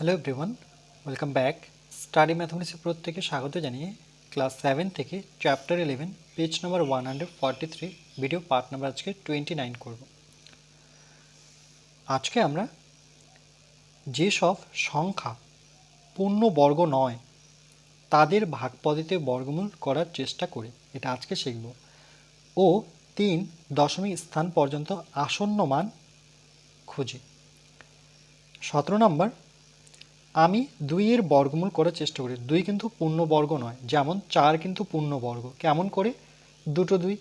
Hello everyone welcome back study ম্যাথমেটিক্সের প্রত্যেকে স্বাগত জানিয়ে ক্লাস সেভেন থেকে chapter eleven page number one hundred forty three video part number আজকে twenty nine করব। আজকে আমরা যেসব সংখ্যা পূর্ণ বর্গ নয়, তাদের ভাগ পদ্ধতিতে বর্গমূল করার চেষ্টা করি। এটা আজকে শিখব। ও তিন দশমিক স্থান পর্যন্ত আসন্ন মান খুঁজি। সতেরো নম্বর আমি দুইয়ের বর্গমূল করার চেষ্টা করি। দুই কিন্তু পূর্ণ বর্গ নয়, যেমন চার কিন্তু পূর্ণ বর্গ কেমন করে? দুটো দুই।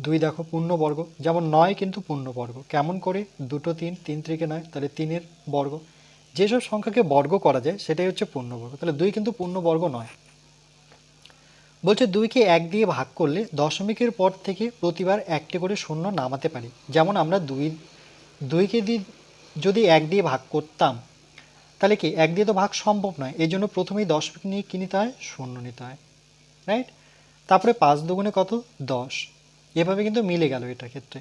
দুই দেখো পূর্ণ বর্গ যেমন নয় কিন্তু পূর্ণ বর্গ কেমন করে? দুটো তিন তিন ত্রিকে নয়, তাহলে তিনের বর্গ। যেসব সংখ্যাকে বর্গ করা যায়, সেটাই হচ্ছে পূর্ণবর্গ। তাহলে দুই কিন্তু পূর্ণবর্গ নয়। বলছে দুইকে এক দিয়ে ভাগ করলে দশমিকের পর থেকে প্রতিবার একটি করে শূন্য নামাতে পারি। যেমন আমরা দুই, দুইকে দিয়ে যদি এক দিয়ে ভাগ করতাম তাহলে কি, এক দিয়ে তো ভাগ সম্ভব নয়। এই জন্য প্রথমেই দশমিক নিয়ে কী নিতে হয় শূন্য নিতে হয় রাইট তারপরে পাঁচ দুগুণে কত? দশ। এভাবে কিন্তু মিলে গেল এটা ক্ষেত্রে।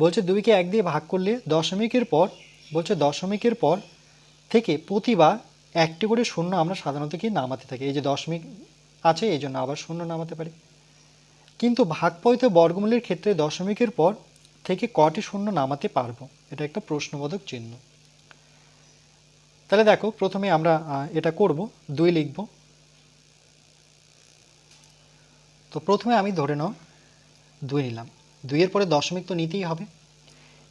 বলছে দুইকে এক দিয়ে ভাগ করলে দশমিকের পর, বলছে দশমিকের পর থেকে প্রতিবার একটি করে শূন্য আমরা সাধারণত কি নামাতে থাকি। এই যে দশমিক আছে, এই জন্য আবার শূন্য নামাতে পারি। কিন্তু ভাগ ভাগপয়িত বর্গমূলের ক্ষেত্রে দশমিকের পর থেকে কটি শূন্য নামাতে পারব? এটা একটা প্রশ্নবোধক চিহ্ন। তাহলে দেখো, প্রথমে আমরা এটা করব, দুই লিখব। তো প্রথমে আমি ধরে নাও, দুই নিলাম। দুইয়ের পরে দশমিক তো নিতেই হবে।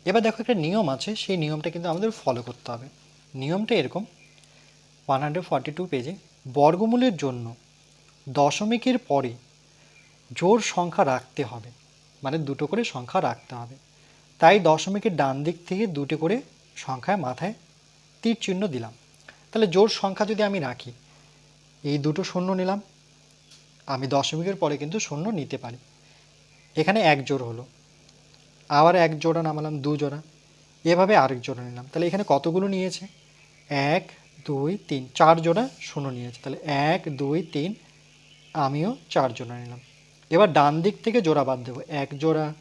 এবার দেখো একটা নিয়ম আছে, সেই নিয়মটা কিন্তু আমাদের ফলো করতে হবে। নিয়মটা এরকম ওয়ান হান্ড্রেড ফর্টি টু পেজে বর্গমূলের জন্য দশমিকের পরে জোর সংখ্যা রাখতে হবে। মানে দুটো করে সংখ্যা রাখতে হবে। তাই দশমিকের ডান দিক থেকে দুটো করে সংখ্যায় মাথায় তীর চিহ্ন দিলাম। তাহলে জোড় সংখ্যা যদি আমি রাখি, এই দুটো শূন্য নিলাম। আমি দশমিকের পরে কিন্তু শূন্য নিতে পারি। এখানে এক জোড় হলো। আবার এক জোড়া নামালাম, দু জোড়া। এভাবে আরেক জোড়া নিলাম। তাহলে এখানে কতগুলো নিয়েছে? এক, দুই, তিন, চার জোড়া শূন্য নিয়েছে। তাহলে এক, দুই, তিন, আমিও চার জোড়া নিলাম। এবার ডান দিক থেকে জোড়া বাদ দেবো। এক জোড়া,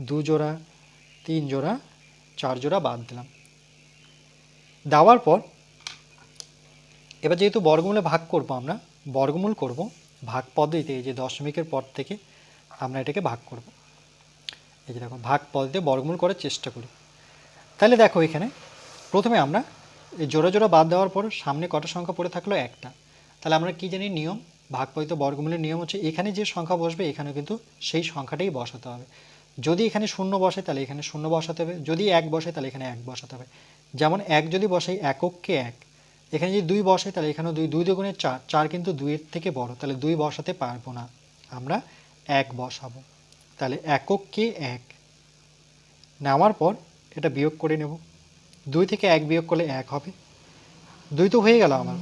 দু জোড়া, তিন জোড়া, চার জোড়া বাদ দিলাম। দেওয়ার পর, এবার যেহেতু বর্গমূলে ভাগ করব আমরা, বর্গমূল করব, ভাগ পদ্ধতিতে এই যে দশমিকের পর থেকে আমরা এটাকে ভাগ করব। এই যে দেখো, ভাগ পদ্ধতিতে বর্গমূল করার চেষ্টা করি। তাহলে দেখো এখানে, প্রথমে আমরা এই জোড়া জোড়া বাদ দেওয়ার পর সামনে কটা সংখ্যা পড়ে থাকল একটা। তাহলে আমরা কি জানি, নিয়ম, ভাগ পদ্ধতিতে বর্গমূলের নিয়ম হচ্ছে এখানে যে সংখ্যা বসবে এখানে কিন্তু সেই সংখ্যাটাই বসাতে হবে। যদি এখানে শূন্য বসে, তাহলে এখানে শূন্য বসাতে হবে। যদি এক বসে, তাহলে এখানে এক বসাতে হবে। যেমন এক যদি বসাই একককে এক, এখানে যদি দুই বসে তাহলে এখানেও দুই দুই দুগুণে চার চার কিন্তু দুইয়ের থেকে বড়, তাহলে দুই বসাতে পারব না। আমরা এক বসাবো। তাহলে একককে এক। নেওয়ার পর এটা বিয়োগ করে নেব। দুই থেকে এক বিয়োগ করলে এক হবে। দুই তো হয়ে গেল আমার।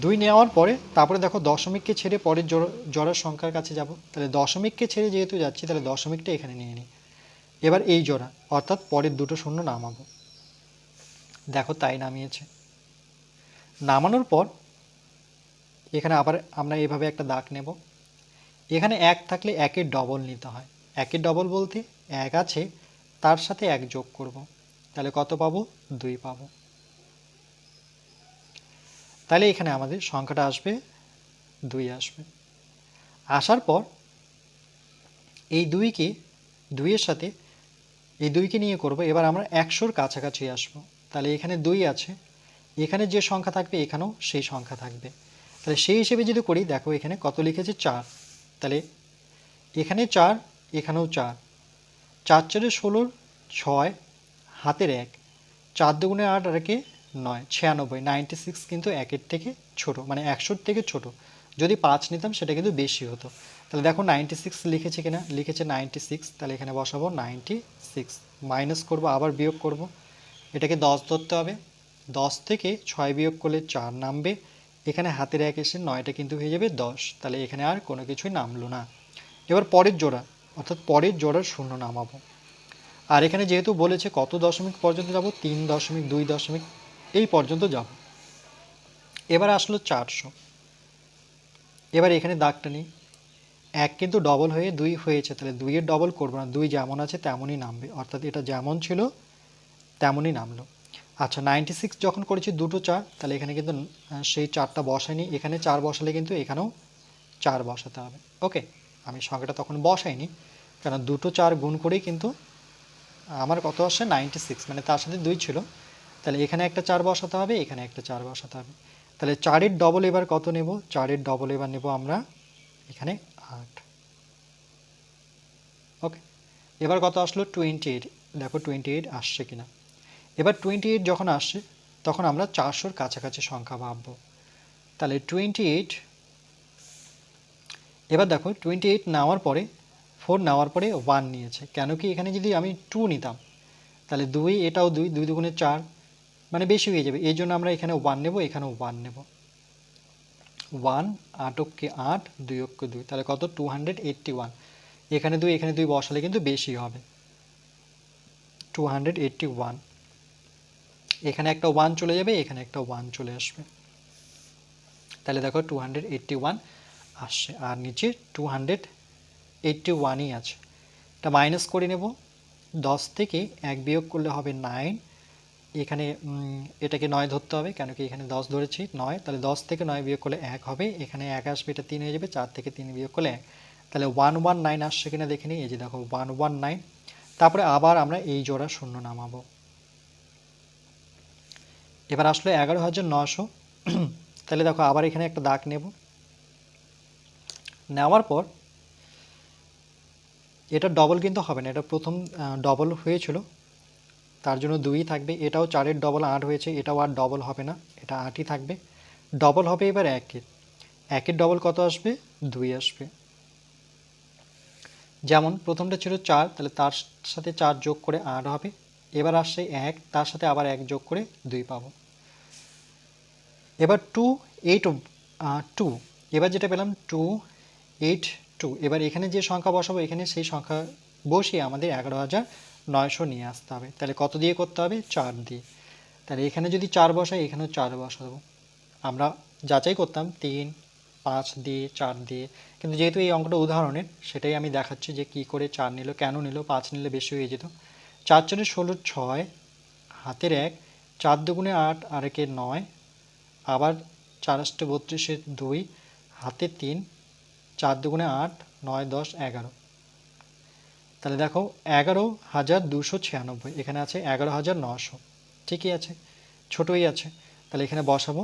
দুই নেওয়ার পরে তারপরে দেখো দশমিককে ছেড়ে পরের জোড়, জোড়ার সংখ্যার কাছে যাব। তাহলে দশমিককে ছেড়ে যেহেতু যাচ্ছি, তাহলে দশমিকটা এখানে নিয়ে নিই। এবার এই জোড়া, অর্থাৎ পরের দুটো শূন্য নামাবো। দেখো তাই নামিয়েছে। নামানোর পর এখানে আবার আমরা এভাবে একটা দাগ নেব। এখানে এক থাকলে একের ডবল নিতে হয়। একের ডবল বলতে এক আছে, তার সাথে এক যোগ করব। তাহলে কত পাবো? দুই পাবো। তাহলে এখানে আমাদের সংখ্যাটা আসবে, দুই আসবে। আসার পর এই দুইকে, দুইয়ের সাথে এই দুইকে নিয়ে করব। এবার আমরা একশোর কাছাকাছি আসব। তাহলে এখানে দুই আছে। এখানে যে সংখ্যা থাকবে, এখানেও সেই সংখ্যা থাকবে। তাহলে সেই হিসেবে যদি করি, দেখো এখানে কত লিখেছে? চার। তাহলে এখানে চার, এখানেও চার। চার চারে ষোলোর ছয়, হাতের এক। চার দুগুণে আট আর একে নয়, ছিয়ানব্বই। নাইনটি সিক্স কিন্তু একের থেকে ছোট মানে একশোর থেকে ছোট। যদি পাঁচ নিতাম, সেটা কিন্তু বেশি হতো। তাহলে দেখো নাইনটি সিক্স লিখেছে কিনা? লিখেছে নাইনটি সিক্স তাহলে এখানে বসাবো নাইনটি সিক্স মাইনাস করব, আবার বিয়োগ করব। এটাকে দশ ধরতে হবে। দশ থেকে ছয় বিয়োগ করলে চার নামবে। এখানে হাতের এক এসে নয়টা কিন্তু হয়ে যাবে দশ। তাহলে এখানে আর কোনো কিছুই নামলো না। এবার পরের জোড়া, অর্থাৎ পরের জোড়ার শূন্য নামাবো। আর এখানে যেহেতু বলেছে কত দশমিক পর্যন্ত যাব, তিন দশমিক, দুই দশমিক, এই পর্যন্ত যাব। এবার আসলো চারশো। এবার এখানে দাগটা নিই। এক কিন্তু ডবল হয়ে দুই হয়েছে, তাহলে দুইয়ের ডবল করব না। দুই যেমন আছে তেমনই নামবে। অর্থাৎ এটা যেমন ছিল তেমনই নামলো। আচ্ছা নাইনটি সিক্স যখন করেছি দুটো চার, তাহলে এখানে কিন্তু সেই চারটা বসাইনি এখানে চার বসালে কিন্তু এখানেও চার বসাতে হবে। ওকে, আমি সংখ্যাটা তখন বসাইনি, কারণ দুটো চার গুণ করেই কিন্তু আমার কত আসে? নাইনটি সিক্স মানে তার সাথে দুই ছিল। তাহলে এখানে একটা চার বসাতে হবে, এখানে একটা চার বসাতে হবে। তাহলে চারের ডবল এবার কত নেব? চারের ডবল এবার নেব আমরা এখানে আট। ওকে, এবার কত আসলো? টোয়েন্টি এইট দেখো টোয়েন্টি এইট আসছে কিনা। এবার টোয়েন্টি এইট যখন আসছে, তখন আমরা চারশোর কাছাকাছি সংখ্যা ভাববো। তাহলে টোয়েন্টি এইট এবার দেখো টোয়েন্টি এইট নেওয়ার পরে ফোর নেওয়ার পরে ওয়ান নিয়েছে। কেন কি এখানে যদি আমি টু নিতাম, তাহলে দুই এটাও দুই দুই দুগুণে চার মানে বেশি হয়ে যাবে। এই জন্য আমরা এখানে ওয়ান নেব, এখানেও ওয়ান নেব। ওয়ান আট অক্ষে আট, দুই অক্ষে দুই, তাহলে কত? টু হান্ড্রেড এইট্টি ওয়ান এখানে দুই এখানে দুই বসালে কিন্তু বেশি হবে। টু হান্ড্রেড এইট্টি ওয়ান এখানে একটা ওয়ান চলে যাবে, এখানে একটা ওয়ান চলে আসবে। তাহলে দেখো টু হান্ড্রেড ওয়ান আসছে, আর নিচে টু হান্ড্রেড ওয়ানই আছে। এটা মাইনাস করে নেব, দশ থেকে এক বিয়োগ করলে হবে নাইন এখানে এটাকে নয় ধরতে হবে, কেন কি এখানে দশ ধরেছি, নয়। তাহলে দশ থেকে নয় বিয়োগ করলে এক হবে, এখানে এক আসবে, এটা তিন হয়ে যাবে, চার থেকে তিন বিয়োগ করলে এক। তাহলে ওয়ান ওয়ান নাইন আসছে কিনা দেখে নিই, এই যে দেখো ওয়ান ওয়ান নাইন তারপরে আবার আমরা এই জোড়া শূন্য নামাবো। এবার আসলো এগারো হাজার নশো তাহলে দেখো আবার এখানে একটা দাগ নেব। নেওয়ার পর এটা ডবল কিন্তু হবে না, এটা প্রথম ডবল হয়েছিল। তার জন্য দুই থাকবে। এটাও চারের ডবল আট হয়েছে, এটাও আর ডবল হবে না, এটা আটই থাকবে। ডবল হবে এবার একের। একের ডবল কত আসবে? দুই আসবে। যেমন প্রথমটা ছিল চার, তাহলে তার সাথে চার যোগ করে আট হবে। এবার আসছে এক, তার সাথে আবার এক যোগ করে দুই পাবো। এবার টু এইট টু এবার যেটা পেলাম টু এইট টু এবার এখানে যে সংখ্যা বসাবো, এখানে সেই সংখ্যা বসিয়ে আমাদের এগারো হাজার নয়শো নিয়ে আসতে হবে। তাহলে কত দিয়ে করতে হবে? চার দিয়ে। তাহলে এখানে যদি চার বসাই, এখানেও চার বসাবো। আমরা যাচাই করতাম, তিন, পাঁচ দিয়ে, চার দিয়ে। কিন্তু যেহেতু এই অঙ্কটা উদাহরণের, সেটাই আমি দেখাচ্ছি যে কি করে চার নিল, কেন নিল, পাঁচ নিলে বেশি হয়ে যেত। চার চারে ষোলো, ছয়, হাতের এক, চার দুগুণে আট আর একে নয়, আবার চার আষ্টে বত্রিশে দুই, হাতে তিন, চার দুগুণে আট, নয়, দশ, এগারো। তাহলে দেখো, এগারো হাজার দুশো ছিয়ানব্বই, এখানে আছে এগারো হাজার নশো। ঠিকই আছে, ছোটোই আছে। তাহলে এখানে বসাবো,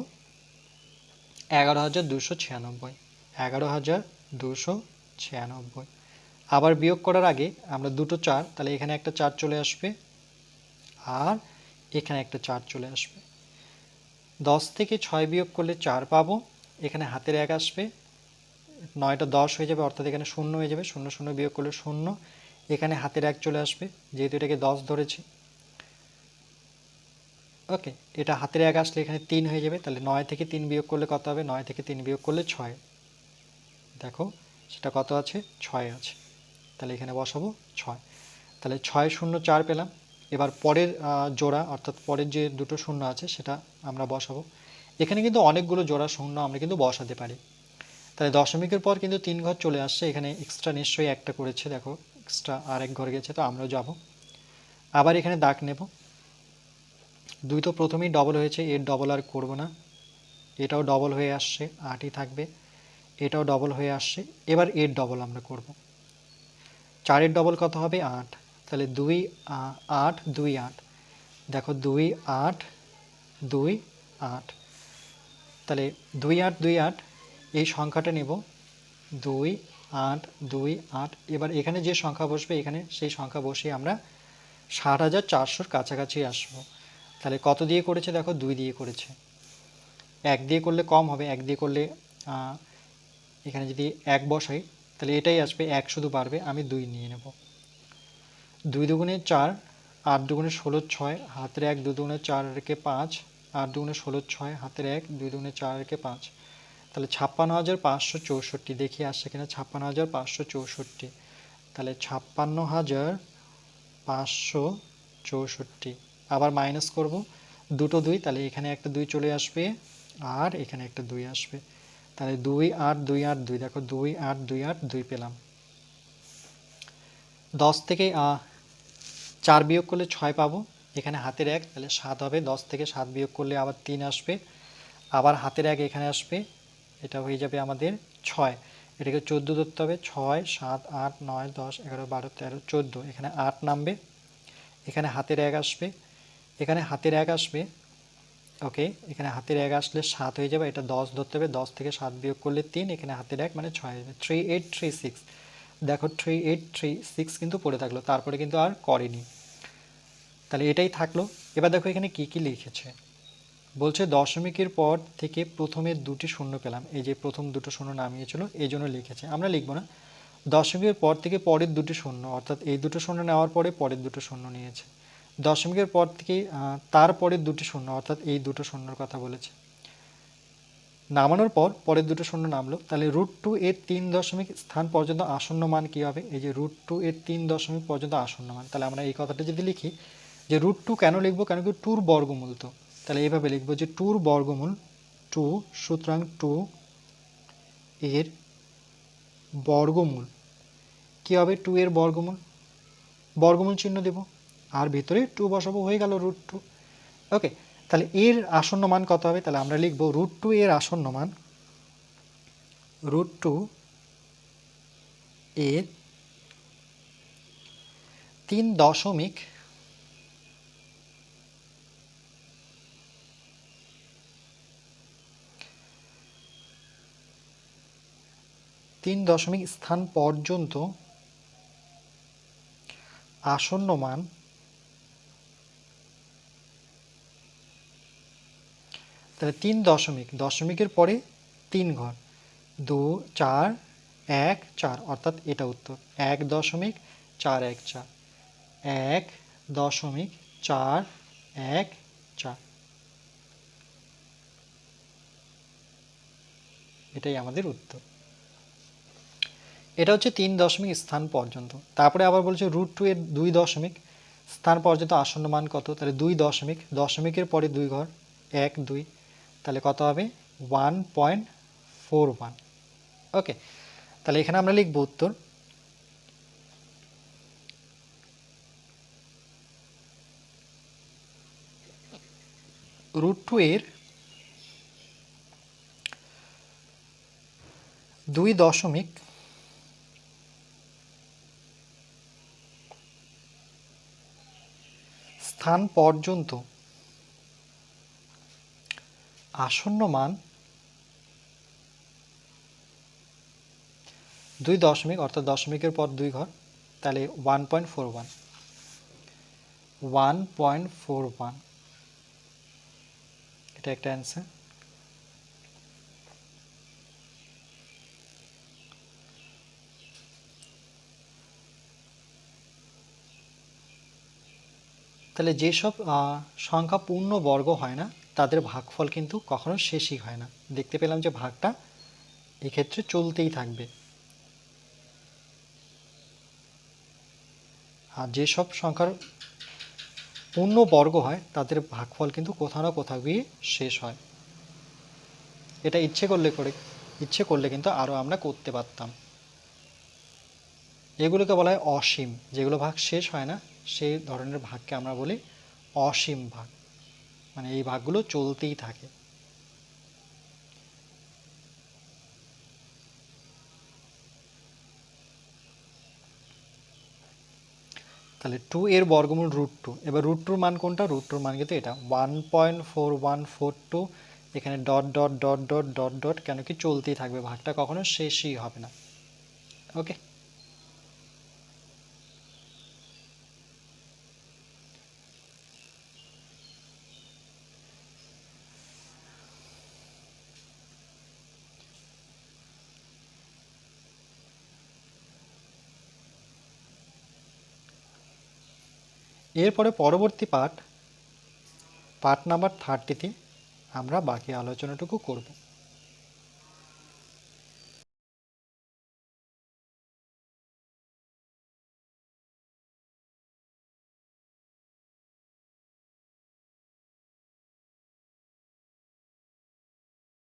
এগারো হাজার দুশো ছিয়ানব্বই, এগারো হাজার দুশো ছিয়ানব্বই। আবার বিয়োগ করার আগে আমরা দুটো চার, তাহলে এখানে একটা চার চলে আসবে, আর এখানে একটা চার চলে আসবে। দশ থেকে ছয় বিয়োগ করলে চার পাবো, এখানে হাতের এক আসবে, নয়টা দশ হয়ে যাবে, অর্থাৎ এখানে শূন্য হয়ে যাবে, শূন্য শূন্য বিয়োগ করলে শূন্য, এখানে হাতের এক চলে আসবে, যেহেতু এটাকে দশ ধরেছি। ওকে, এটা হাতের এক আসলে এখানে তিন হয়ে যাবে, তাহলে নয় থেকে তিন বিয়োগ করলে কত হবে? নয় থেকে তিন বিয়োগ করলে ছয়। দেখো, সেটা কত আছে? ছয় আছে। তাহলে এখানে বসাবো ছয়। তাহলে ছয় শূন্য চার পেলাম। এবার পরের জোড়া, অর্থাৎ পরের যে দুটো শূন্য আছে, সেটা আমরা বসাবো। এখানে কিন্তু অনেকগুলো জোড়া শূন্য আমরা কিন্তু বসাতে পারি। তাহলে দশমিকের পর কিন্তু তিন ঘর চলে আসছে। এখানে এক্সট্রা নিশ্চয়ই একটা করেছে, দেখো এক্সট্রা আর এক ঘর গেছে, তো আমরাও যাব। আবার এখানে দাগ নেব। দুই তো প্রথমেই ডবল হয়েছে, এর ডবল আর করব না। এটাও ডবল হয়ে আসছে, আটই থাকবে। এটাও ডবল হয়ে আসছে। এবার এর ডবল আমরা করব। চারের ডবল কত হবে? আট। তাহলে দুই আট দুই, আট। দেখো, দুই, আট দুই, আট। তাহলে দুই, আট দুই, আট, এই সংখ্যাটা নেব। দুই, আট দুই, আট। এবার এখানে যে সংখ্যা বসবে, এখানে সেই সংখ্যা বসিয়ে আমরা ষাট হাজার চারশোর কাছাকাছি আসব। তাহলে কত দিয়ে করেছে? দেখো, দুই দিয়ে করেছে। এক দিয়ে করলে কম হবে। এক দিয়ে করলে এখানে যদি এক বসাই তাহলে এটাই আসবে, এক শুধু বাড়বে, আমি দুই নিয়ে নেব। দুই দুগুণে চার, আট দুগুণে ষোলো ছয়, হাতের এক দু দুগুণে চার রেখে পাঁচ, আট দুগুণে ষোলো ছয়, হাতের এক দুই দুগুণে চার রেখে পাঁচ। তাহলে ছাপ্পান্ন হাজার পাঁচশো চৌষট্টি, দেখি আসছে কিনা, ছাপ্পান্ন হাজার পাঁচশো চৌষট্টি। তাহলে ছাপ্পান্ন হাজার পাঁচশো চৌষট্টি। আবার মাইনাস করব, দুটো দুই, তাহলে এখানে একটা দুই চলে আসবে, আর এখানে একটা দুই আসবে। তাহলে দুই আট দুই আট, দুই, দেখো দুই আট দুই আট, দুই পেলাম। দশ থেকে চার বিয়োগ করলে ছয় পাবো। এখানে হাতের এক, তাহলে সাত হবে। দশ থেকে সাত বিয়োগ করলে আবার তিন আসবে। আবার হাতের এক এখানে আসবে। এটা হয়ে যাবে আমাদের ছয়। এটাকে চোদ্দ ধরতে হবে। ছয়, সাত, আট, নয়, দশ, এগারো, বারো, তেরো, চোদ্দ। এখানে আট নামবে। এখানে হাতের এক আসবে। এখানে হাতের এক আসবে। ওকে এখানে হাতের এক আসলে সাত হয়ে যাবে, এটা দশ ধরতে হবে, দশ থেকে সাত বিয়োগ করলে তিন, এখানে হাতের এক মানে ছয় হবে থ্রি এইট থ্রি সিক্স দেখো থ্রি এইট থ্রি সিক্স কিন্তু পড়ে থাকল, তারপরে কিন্তু আর করেনি। তাহলে এটাই থাকল। এবার দেখো এখানে কি কি লিখেছে। বলছে দশমিকের পর থেকে প্রথমে দুটি শূন্য পেলাম, এই যে প্রথম দুটো শূন্য নামিয়েছিল, এই জন্য লিখেছে। আমরা লিখব না। দশমিকের পর থেকে পরের দুটি শূন্য, অর্থাৎ এই দুটো শূন্য নেওয়ার পরে পরের দুটো শূন্য নিয়েছে। দশমিকের পর থেকে তারপরের দুটি শূন্য, অর্থাৎ এই দুটো শূন্যর কথা বলেছে। নামানোর পর পরের দুটো শূন্য নামলো। তাহলে রুট টু এর তিন দশমিক স্থান পর্যন্ত আসন্ন মান কী হবে? এই যে রুট টু এর তিন দশমিক পর্যন্ত আসন্ন মান। তাহলে আমরা এই কথাটা যদি লিখি, যে রুট টু কেন লিখব? কেন কি টুর বর্গমূল তো। তাহলে এইভাবে লিখব যে টুর বর্গমূল টু সুতরাং টু এর বর্গমূল। কী হবে? টু এর বর্গমূল। বর্গমূল চিহ্ন দেব। আর ভিতরে টু বসাবো, হয়ে গেল রুট টু ওকে তাহলে এর আসন্ন মান কত হবে? তাহলে আমরা লিখব রুট টু এর আসন্ন মান। রুট টু এর তিন দশমিক তিন দশমিক স্থান পর্যন্ত আসন্ন মান তাহলে তিন দশমিক, দশমিকের পরে তিন ঘর। দু, চার, এক, চার, অর্থাৎ এটা উত্তর। এক দশমিক, চার, এক চার। এক দশমিক, চার, এক, চার। এটাই আমাদের উত্তর। এটা হচ্ছে তিন দশমিক স্থান পর্যন্ত। তারপরে আবার বলছে রুট টু এর দুই দশমিক। স্থান পর্যন্ত আসন্ন মান কত? তাহলে দুই দশমিক, দশমিকের পরে দুই ঘর, এক, দুই। তাহলে কত হবে? One point four one okay তাহলে এখানে আমরা লিখব উত্তর। রুট টু এর দুই দশমিক স্থান পর্যন্ত আসন্ন মান দুই দশমিক, অর্থাৎ দশমিকের পর দুই ঘর, তাহলে one point four one one point four one এটা একটা অ্যান্সার তাহলে যেসব সংখ্যা পূর্ণ বর্গ হয় না তাদের ভাগফল কিন্তু কখনো শেষই হয় না। দেখতে পেলাম যে ভাগটা এক্ষেত্রে চলতেই থাকবে। আর যেসব সংখ্যার পূর্ণ বর্গ হয়, তাদের ভাগফল কিন্তু কোথাও না কোথাও গিয়ে শেষ হয়। এটা ইচ্ছে করলে করে, ইচ্ছে করলে কিন্তু আরও আমরা করতে পারতাম। এগুলোকে বলা হয় অসীম। যেগুলো ভাগ শেষ হয় না, সেই ধরনের ভাগকে আমরা বলি অসীম ভাগ। মানে এই ভাগগুলো চলতেই থাকে। তাহলে টু এর বর্গমূল রুট টু এবার রুট টুর মান কোনটা? রুট টুর মান কিন্তু এটা। One point four one four two এখানে dot dot dot dot dot dot কেন কি চলতেই থাকবে। ভাগটা কখনো শেষই হবে না। ওকে এরপরে পরবর্তী পাঠ পাঠ নাম্বার থার্টিতে আমরা বাকি আলোচনাটুকু করব।